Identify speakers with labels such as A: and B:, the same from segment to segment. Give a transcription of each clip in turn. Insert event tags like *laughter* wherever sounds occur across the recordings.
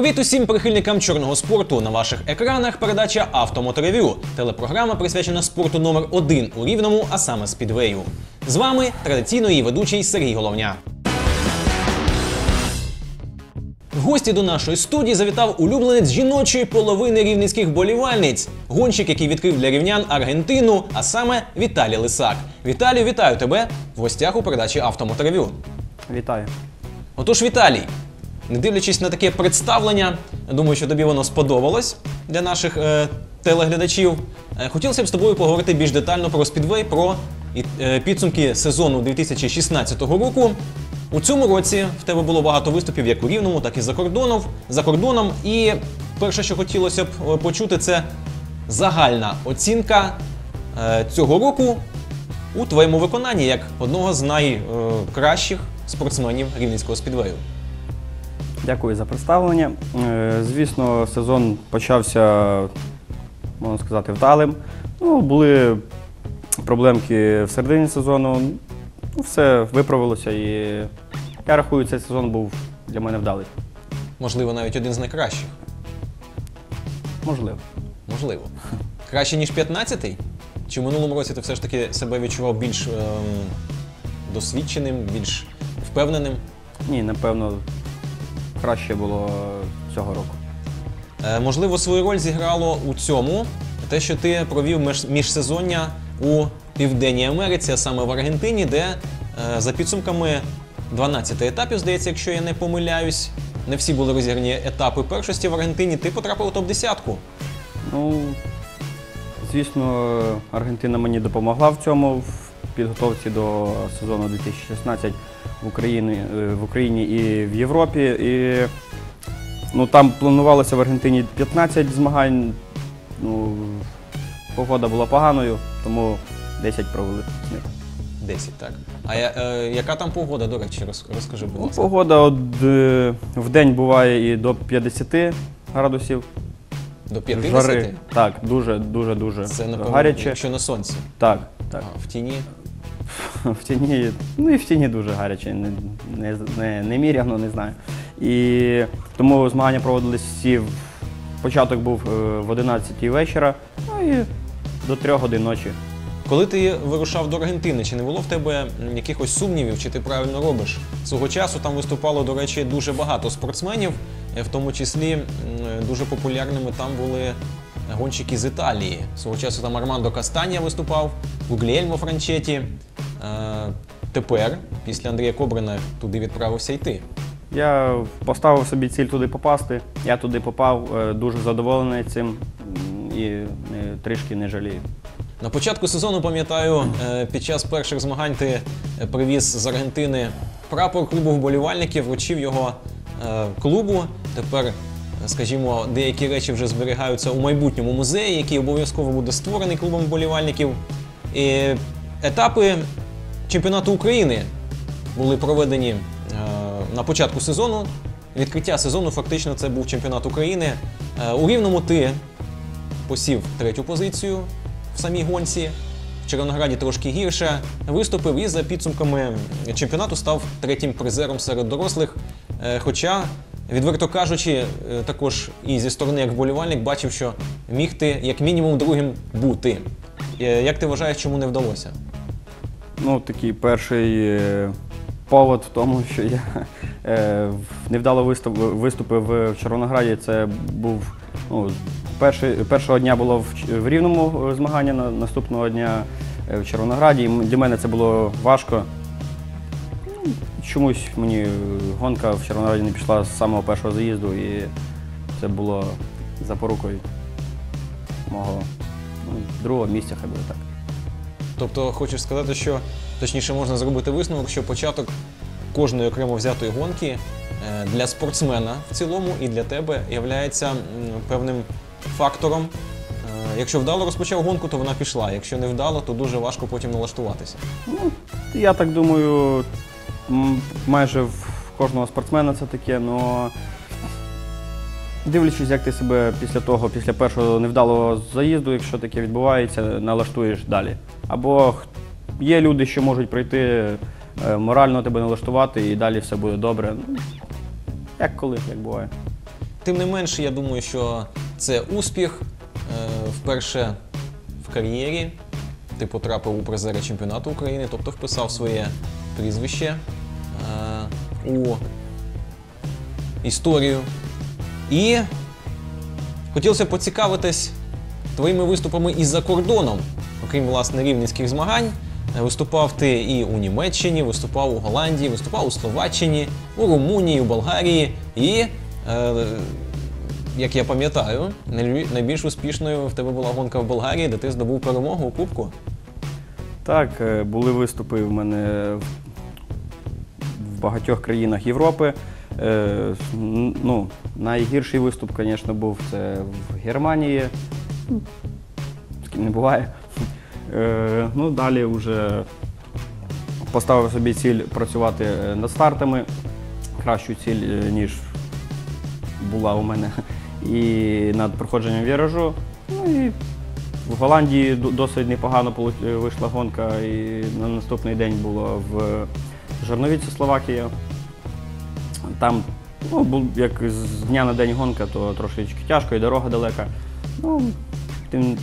A: Привіт усім прихильникам чорного спорту. На ваших екранах передача Автомоторевю. Телепрограма присвячена спорту номер один у рівному, а саме спідвею. З вами традиційно її ведучий Сергій Головня. В гості до нашої студії завітав улюбленець жіночої половини рівненських болівальниць, гонщик, який відкрив для рівнян Аргентину, а саме Віталій Лисак. Віталію, вітаю тебе в гостях у передачі Автомоторевю.
B: Вітаю.
A: Отож, Віталій, не дивлячись на таке представлення, думаю, що тобі воно сподобалось для наших е, телеглядачів. Е, хотілося б з тобою поговорити більш детально про спідвей, про е, підсумки сезону 2016 року. У цьому році в тебе було багато виступів як у Рівному, так і за кордоном. За кордоном. І перше, що хотілося б е, почути, це загальна оцінка е, цього року у твоєму виконанні як одного з найкращих спортсменів рівненського спідвею.
B: Дякую за представлення. Е, Звісно, сезон почався, можна сказати, вдалим. Ну, були проблемки в середині сезону. Ну, все виправилося і я рахую, цей сезон був для мене вдалий.
A: Можливо, навіть один з найкращих.
B: Можливо.
A: Можливо. Краще, ніж 15-й? Чи в минулому році ти все ж таки себе відчував більш ем, досвідченим, більш впевненим?
B: Ні, напевно, краще було цього року.
A: Е, можливо, свою роль зіграло у цьому те, що ти провів між- міжсезоння у Південній Америці, а саме в Аргентині, де е, за підсумками 12 етапів, здається, якщо я не помиляюсь, не всі були розіграні етапи першості в Аргентині, ти потрапив у топ-10.
B: Ну, звісно, Аргентина мені допомогла в цьому в підготовці до сезону 2016 в Україні, е, в Україні і в Європі. І, ну, там планувалося в Аргентині 15 змагань. Ну, погода була поганою, тому 10 провели з них.
A: 10, так. А я, е, яка там погода, до речі, розкажи, будь
B: Ну,
A: ласка.
B: погода от, е, в день буває і до 50 градусів.
A: До 50?
B: Жари. Так, дуже, дуже, дуже
A: Це, напевно,
B: гаряче.
A: якщо на сонці.
B: Так, так.
A: А в тіні. *laughs*
B: В тіні, ну і в тіні дуже гаряче, не, не, не, не міряно, не знаю. І тому змагання проводились всі. Початок був е, в 11 вечора, ну і до 3 годин ночі.
A: Коли ти вирушав до Аргентини, чи не було в тебе якихось сумнівів, чи ти правильно робиш? Свого часу там виступало, до речі, дуже багато спортсменів, е, в тому числі дуже популярними там були гонщики з Італії. Свого часу там Армандо Кастаня виступав, Гуглєльмо Франчеті. Е, Тепер, після Андрія Кобрина, туди відправився йти.
B: Я поставив собі ціль туди попасти. Я туди попав, е, дуже задоволений цим і е, трішки не жалію.
A: На початку сезону, пам'ятаю, під час перших змагань ти привіз з Аргентини прапор клубу вболівальників, вручив його клубу. Тепер, скажімо, деякі речі вже зберігаються у майбутньому музеї, який обов'язково буде створений клубом вболівальників. І етапи чемпіонату України були проведені е, на початку сезону. Відкриття сезону фактично це був чемпіонат України. Е, У Рівному ти посів третю позицію в самій гонці. В Червонограді трошки гірше виступив і за підсумками чемпіонату став третім призером серед дорослих. Е, Хоча, відверто кажучи, також і зі сторони як вболівальник бачив, що міг ти як мінімум другим бути. Як ти вважаєш, чому не вдалося?
B: Ну, такий перший е, повод в тому, що я е, невдало виступ, виступив в Червонограді. Це був ну, перший, першого дня було в, в рівному е, змагання, наступного дня в Червонограді. Для мене це було важко. Ну, Чомусь мені гонка в Червонограді не пішла з самого першого заїзду, і це було запорукою мого ну, другого місця, хай буде так.
A: Тобто, хочеш сказати, що точніше можна зробити висновок, що початок кожної окремо взятої гонки е, для спортсмена в цілому і для тебе є певним фактором. Е, Якщо вдало розпочав гонку, то вона пішла. Якщо не вдало, то дуже важко потім налаштуватися.
B: Ну, я так думаю, майже в кожного спортсмена це таке, але дивлячись, як ти себе після того, після першого невдалого заїзду, якщо таке відбувається, налаштуєш далі. Або є люди, що можуть прийти е, морально тебе налаштувати і далі все буде добре. Ну, Як коли, як буває.
A: тим не менше, я думаю, що це успіх. Е, Вперше в кар'єрі ти потрапив у призери чемпіонату України, тобто вписав своє прізвище е, у історію. І хотілося поцікавитись твоїми виступами і за кордоном, окрім власне рівненських змагань. Е, Виступав ти і у Німеччині, виступав у Голландії, виступав у Словаччині, у Румунії, у Болгарії. І, е, як я пам'ятаю, найбільш успішною в тебе була гонка в Болгарії, де ти здобув перемогу у Кубку.
B: Так, е, були виступи в мене в- в багатьох країнах Європи. Е, Ну, найгірший виступ, звісно, був це в Германії. З ким не буває. Е, Ну, далі вже поставив собі ціль працювати е, над стартами. Кращу ціль, ніж була у мене. І над проходженням віражу. Ну і в Голландії досить непогано вийшла гонка, і на наступний день було в Жарновіці, Словакія. Там, ну, був як з дня на день гонка, то трошечки тяжко і дорога далека. Ну, тим,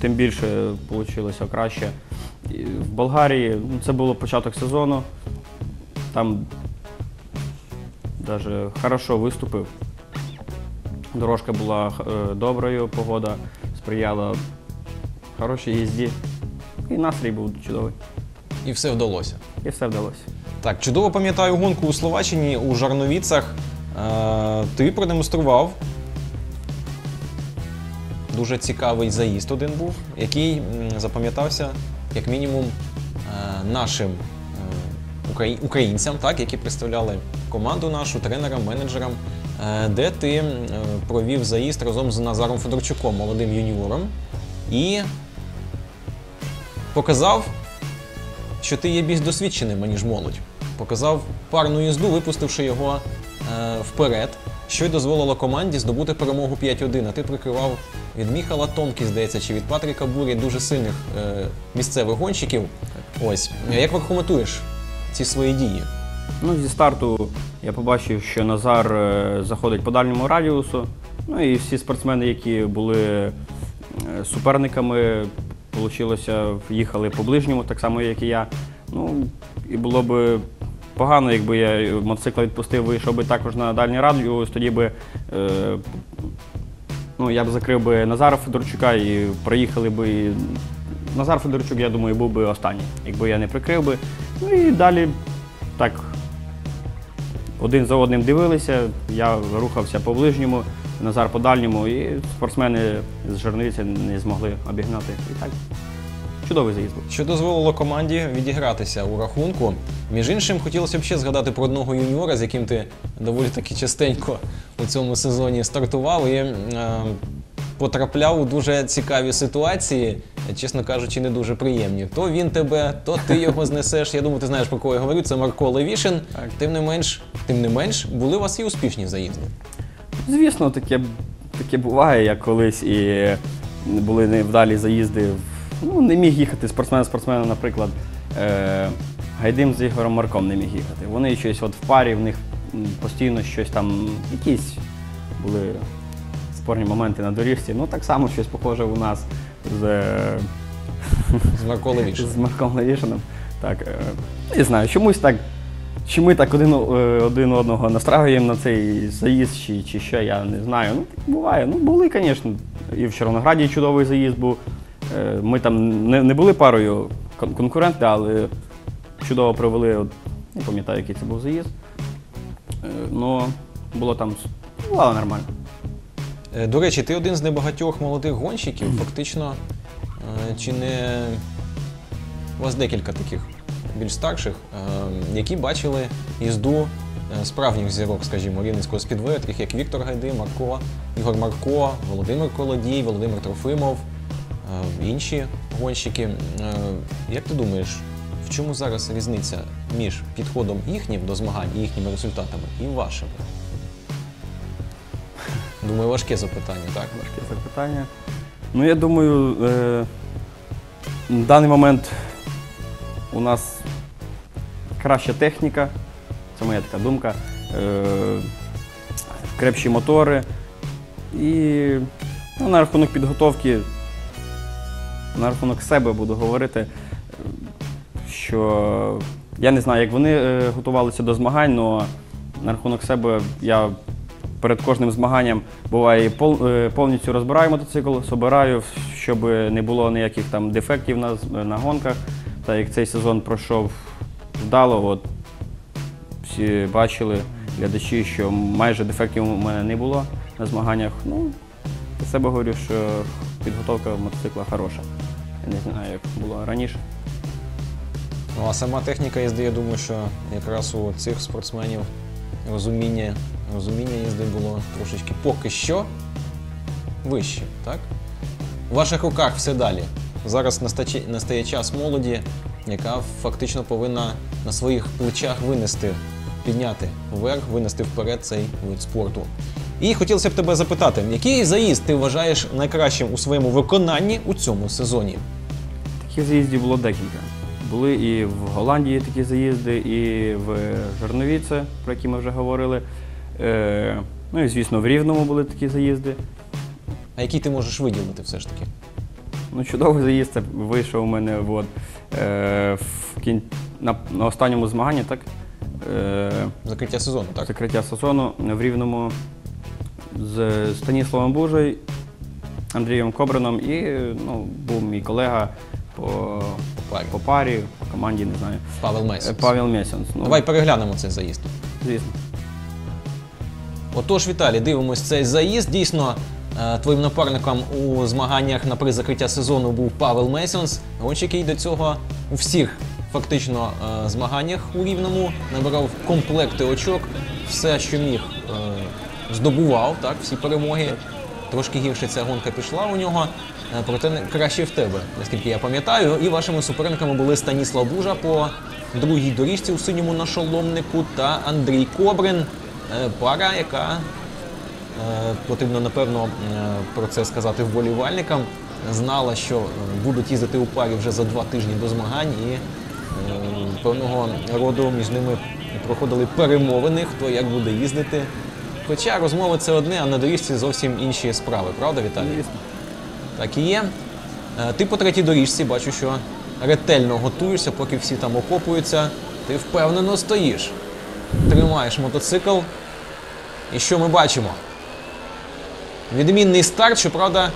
B: тим більше вийшло краще. І в Болгарії ну, це було початок сезону. Там навіть хорошо виступив. Дорожка була е, доброю, погода сприяла хорошій їзді. І настрій був чудовий.
A: І все вдалося.
B: І все вдалося.
A: Так, чудово пам'ятаю гонку у Словаччині у Жарновіцах. Е, ти продемонстрував. Дуже цікавий заїзд один був, який запам'ятався як мінімум е, нашим е, украї- українцям, так, які представляли команду нашу, тренерам, менеджерам, е, де ти провів заїзд разом з Назаром Федорчуком, молодим юніором, і показав що ти є більш досвідченим, аніж молодь. Показав парну їзду, випустивши його е, вперед, що й дозволило команді здобути перемогу 5-1. А ти прикривав від Міхала Томкі, здається, чи від Патріка Бурі дуже сильних е, місцевих гонщиків. Ось. Як коментуєш ці свої дії?
B: Ну, зі старту я побачив, що Назар е, заходить по дальньому радіусу. Ну і всі спортсмени, які були е, суперниками, получилося, їхали по ближньому, так само, як і я. Ну, і було б погано, якби я мотоцикл відпустив, вийшов би також на дальній радіус, тоді би. Е, Ну, я б закрив би Назара Федорчука і проїхали би. Назар Федорчук, я думаю, був би останній, якби я не прикрив би. Ну і далі так один за одним дивилися, я рухався по ближньому, Назар по дальньому, і спортсмени з Жерновиці не змогли обігнати. І так, чудовий заїзд був.
A: Що дозволило команді відігратися у рахунку. Між іншим, хотілося б ще згадати про одного юніора, з яким ти доволі таки частенько у цьому сезоні стартував і е, потрапляв у дуже цікаві ситуації, чесно кажучи, не дуже приємні. То він тебе, то ти його знесеш. Я думаю, ти знаєш про кого я говорю. Це Марко Левішин.
B: Так.
A: Тим не менш, тим не менш, були у вас і успішні заїзди.
B: Звісно, таке, таке буває, як колись і були невдалі заїзди. Ну, не міг їхати спортсмен спортсмена, наприклад, е, Гайдим з Ігорем Марком не міг їхати. Вони щось от в парі, в них постійно щось там, якісь були спорні моменти на доріжці. Ну, так само щось похоже у нас з, е,
A: З Марко Левішин.
B: з Марком Левішином. Так, е, не знаю, чомусь так. Чи ми так один, е, один одного настраюємо на цей заїзд, чи, чи що, я не знаю. Ну, так буває. Ну, були, звісно. І в Червонограді чудовий заїзд був. Е, Ми там не, не були парою кон- конкуренти, але чудово провели. От, не пам'ятаю, який це був заїзд. Е, Ну, було там бувало нормально.
A: Е, До речі, ти один з небагатьох молодих гонщиків, фактично, чи не у вас декілька таких більш старших, які бачили їзду е, справжніх зірок, скажімо, рівненського спідвею, таких як Віктор Гайди, Марко, Ігор Марко, Володимир Колодій, Володимир Трофимов, інші гонщики. Е, Як ти думаєш, в чому зараз різниця між підходом їхнім до змагань і їхніми результатами і вашими? Думаю, важке запитання, так?
B: Важке запитання. Ну, я думаю, е, на даний момент у нас краща техніка, це моя така думка. Е, крепші мотори, І ну, на рахунок підготовки, на рахунок себе буду говорити, що я не знаю, як вони е, готувалися до змагань, але на рахунок себе я перед кожним змаганням буває е, повністю розбираю мотоцикл, собираю, щоб не було ніяких там дефектів на, на гонках. Та як цей сезон пройшов вдало, от всі бачили, глядачі, що майже дефектів у мене не було на змаганнях. Ну, за себе говорю, що підготовка мотоцикла хороша. Я не знаю, як було раніше.
A: Ну а сама техніка їзди, я думаю, що якраз у цих спортсменів розуміння, розуміння їзди було трошечки поки що вище, так? У ваших руках все далі. Зараз настає час молоді, яка фактично повинна на своїх плечах винести, підняти вверх, винести вперед цей вид спорту. І хотілося б тебе запитати, який заїзд ти вважаєш найкращим у своєму виконанні у цьому сезоні?
B: Таких заїздів було декілька. Були і в Голландії такі заїзди, і в Жарновіце, про які ми вже говорили. Е, ну і звісно, в Рівному були такі заїзди.
A: А який ти можеш виділити все ж таки?
B: Ну, чудовий заїзд це вийшов у мене от, е, в кін... на, на останньому змаганні, так? Е,
A: Закриття сезону, так?
B: закриття сезону в Рівному з Станіславом Бужою, Андрієм Кобрином і ну, був мій колега по,
A: парі.
B: по парі, по команді, не знаю.
A: Павел Мейсон.
B: Павел Месенс. Ну,
A: Давай переглянемо цей заїзд.
B: Звісно.
A: Отож, Віталій, дивимось цей заїзд. Дійсно, е, твоїм напарником у змаганнях на приз закриття сезону був Павел Мейсонс. Гонщик, який до цього у всіх фактично е, змаганнях у Рівному набирав комплекти очок, все, що міг, е, здобував, так, всі перемоги. Трошки гірше ця гонка пішла у нього, е, проте краще в тебе, наскільки я пам'ятаю. І вашими суперниками були Станіслав Бужа по другій доріжці у синьому нашоломнику та Андрій Кобрин. Е, Пара, яка е, потрібно напевно про це сказати вболівальникам. Знала, що будуть їздити у парі вже за два тижні до змагань, і певного роду між ними проходили перемовини, хто як буде їздити. Хоча розмови це одне, а на доріжці зовсім інші справи, правда, Віталій?
B: Звісно.
A: Так і є. Е, Ти по третій доріжці бачу, що ретельно готуєшся, поки всі там окопуються. Ти впевнено стоїш. Тримаєш мотоцикл. І що ми бачимо? Відмінний старт, щоправда,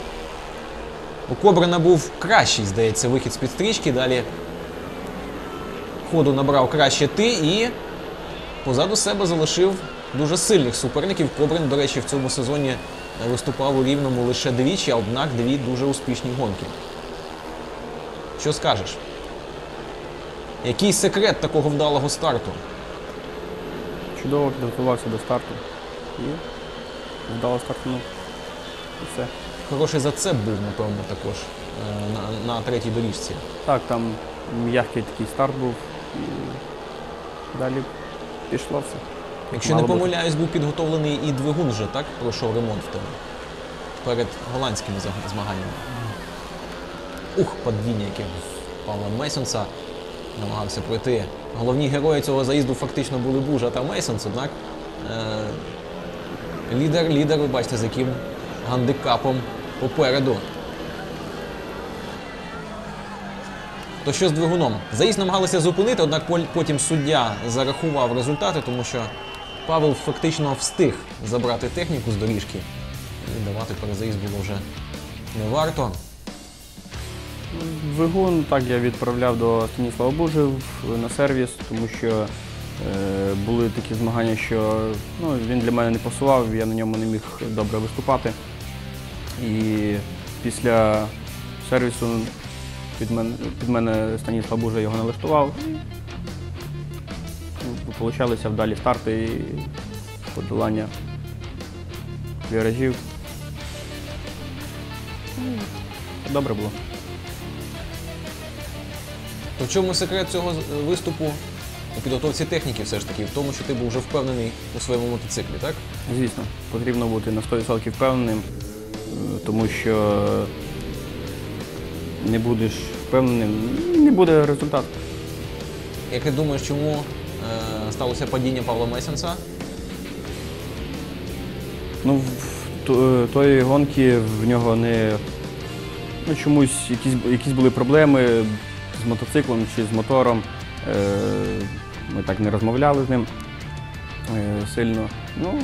A: у Кобрина був кращий, здається, вихід з-під стрічки. Далі ходу набрав краще ти і позаду себе залишив дуже сильних суперників. Кобрин, до речі, в цьому сезоні виступав у рівному лише двічі, а однак дві дуже успішні гонки. Що скажеш? Який секрет такого вдалого старту?
B: Чудово підготувався до старту. І вдало стартанув. І все.
A: Хороший зацеп був, напевно, також е, на, на третій доріжці.
B: Так, там м'який такий старт був. І далі пішло все.
A: Якщо
B: Мало
A: не помиляюсь, був підготовлений і двигун вже, так? Пройшов ремонт в тебе перед голландськими змаганнями. Ух, падіння, яке Павла Мейсонса намагався пройти. Головні герої цього заїзду фактично були Бужа та Мейсонс, однак е- лідер, лідер, ви бачите, з яким гандикапом попереду. То що з двигуном? Заїзд намагалися зупинити, однак потім суддя зарахував результати, тому що Павел фактично встиг забрати техніку з доріжки. І давати перезаїзд було вже не варто.
B: Двигун так я відправляв до Станіслава Бужи на сервіс, тому що е, були такі змагання, що ну, він для мене не пасував, я на ньому не міг добре виступати. І після сервісу під мене, під мене Станіслав Бужа його налаштував. Получалися вдалі старти і подолання віражів. Ну, Добре було.
A: То в чому секрет цього виступу у підготовці техніки все ж таки? В тому, що ти був вже впевнений у своєму мотоциклі, так?
B: Звісно, потрібно бути на 100% впевненим, е, тому що не будеш впевненим, не буде результату.
A: Як ти думаєш, чому сталося падіння Павла Месенса?
B: Ну, в- тої гонки в нього не ну, чомусь якісь, якісь були проблеми з мотоциклом чи з мотором. Е, Ми так не розмовляли з ним е, сильно. Ну,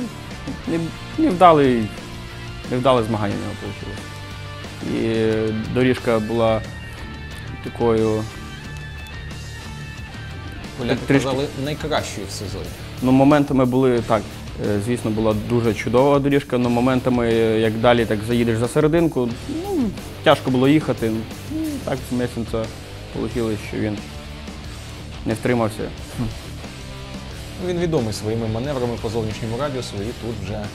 B: невдале змагання в нього вийшло. І е, доріжка була такою.
A: Поляки
B: трішки.
A: казали найкращою в сезоні.
B: Ну, моментами були так. е, Звісно, була дуже чудова доріжка, але моментами, е, як далі так заїдеш за серединку, ну, тяжко було їхати. Ну, так з Месенця вийшло, що він не втримався.
A: Ну, Він відомий своїми маневрами по зовнішньому радіусу, і тут вже е,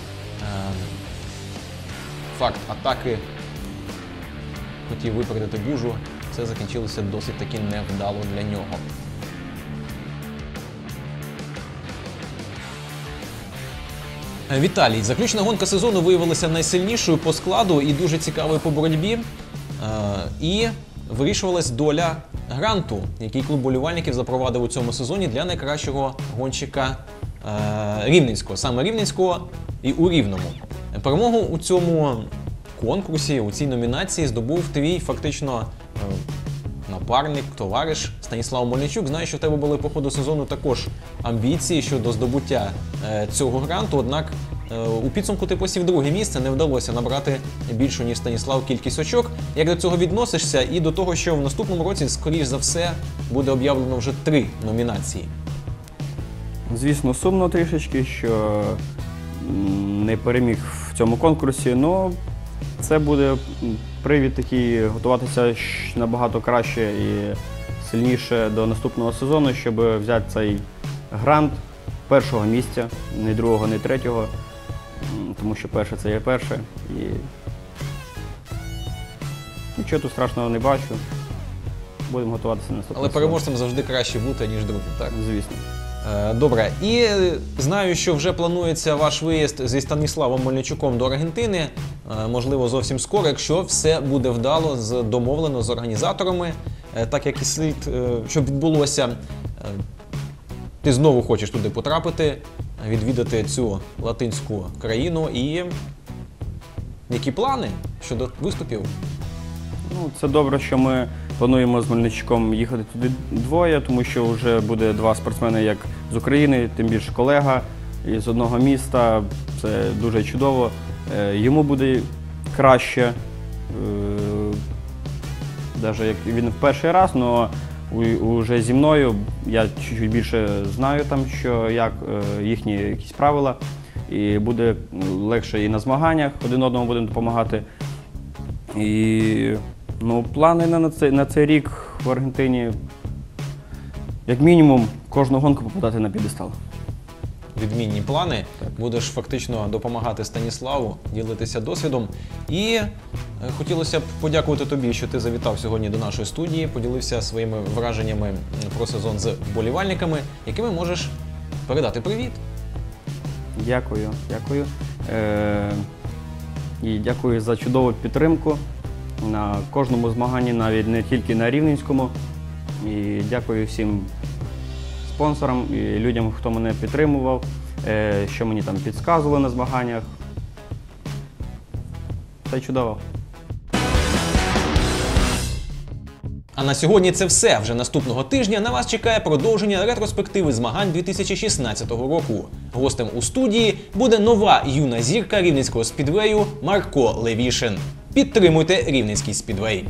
A: факт атаки хотів випередити бужу. Це закінчилося досить таки невдало для нього. Віталій, заключна гонка сезону виявилася найсильнішою по складу і дуже цікавою по боротьбі. Е, І вирішувалась доля гранту, який клуб болівальників запровадив у цьому сезоні для найкращого гонщика е, Рівненського, саме Рівненського і у Рівному. Перемогу у цьому конкурсі, у цій номінації здобув твій фактично е, напарник, товариш Станіслав Мельничук. Знаю, що в тебе були по ходу сезону також амбіції щодо здобуття е, цього гранту. Однак е, у підсумку ти посів друге місце, не вдалося набрати більшу ніж Станіслав кількість очок. Як до цього відносишся, і до того, що в наступному році, скоріш за все, буде об'явлено вже три номінації.
B: Звісно, сумно трішечки, що не переміг в цьому конкурсі, але це буде привід такий готуватися набагато краще і сильніше до наступного сезону, щоб взяти цей грант першого місця, не другого, не третього, тому що перше це є перше. І нічого тут страшного не бачу. Будемо готуватися на наступний
A: Але
B: сезон.
A: переможцем завжди краще бути, ніж другим. Так?
B: Звісно.
A: Е, Добре, і знаю, що вже планується ваш виїзд зі Станіславом Мельничуком до Аргентини. Е, Можливо, зовсім скоро, якщо все буде вдало з домовлено з організаторами, Е, так як і слід, щоб відбулося. Ти знову хочеш туди потрапити, відвідати цю латинську країну. І які плани щодо виступів?
B: Ну, це добре, що ми плануємо з Мельничуком їхати туди двоє, тому що вже буде два спортсмени як з України, тим більше колега із одного міста. Це дуже чудово. Е, Йому буде краще, навіть як він в перший раз, але уже зі мною я чуть більше знаю там, що як е, їхні якісь правила. І буде легше і на змаганнях один одному будемо допомагати. І ну, плани на, на, цей, на цей рік в Аргентині, як мінімум, кожну гонку попадати на п'єдестал.
A: відмінні плани. Будеш фактично допомагати Станіславу, ділитися досвідом. І е, хотілося б подякувати тобі, що ти завітав сьогодні до нашої студії, поділився своїми враженнями про сезон з вболівальниками, якими можеш передати привіт.
B: Дякую, дякую. Е, і дякую за чудову підтримку на кожному змаганні, навіть не тільки на Рівненському. І дякую всім спонсорам і людям, хто мене підтримував, е, що мені там підказували на змаганнях. Все чудово.
A: А на сьогодні це все. Вже наступного тижня на вас чекає продовження ретроспективи змагань 2016 року. Гостем у студії буде нова юна зірка рівненського спідвею Марко Левішин. Підтримуйте рівненський спідвей.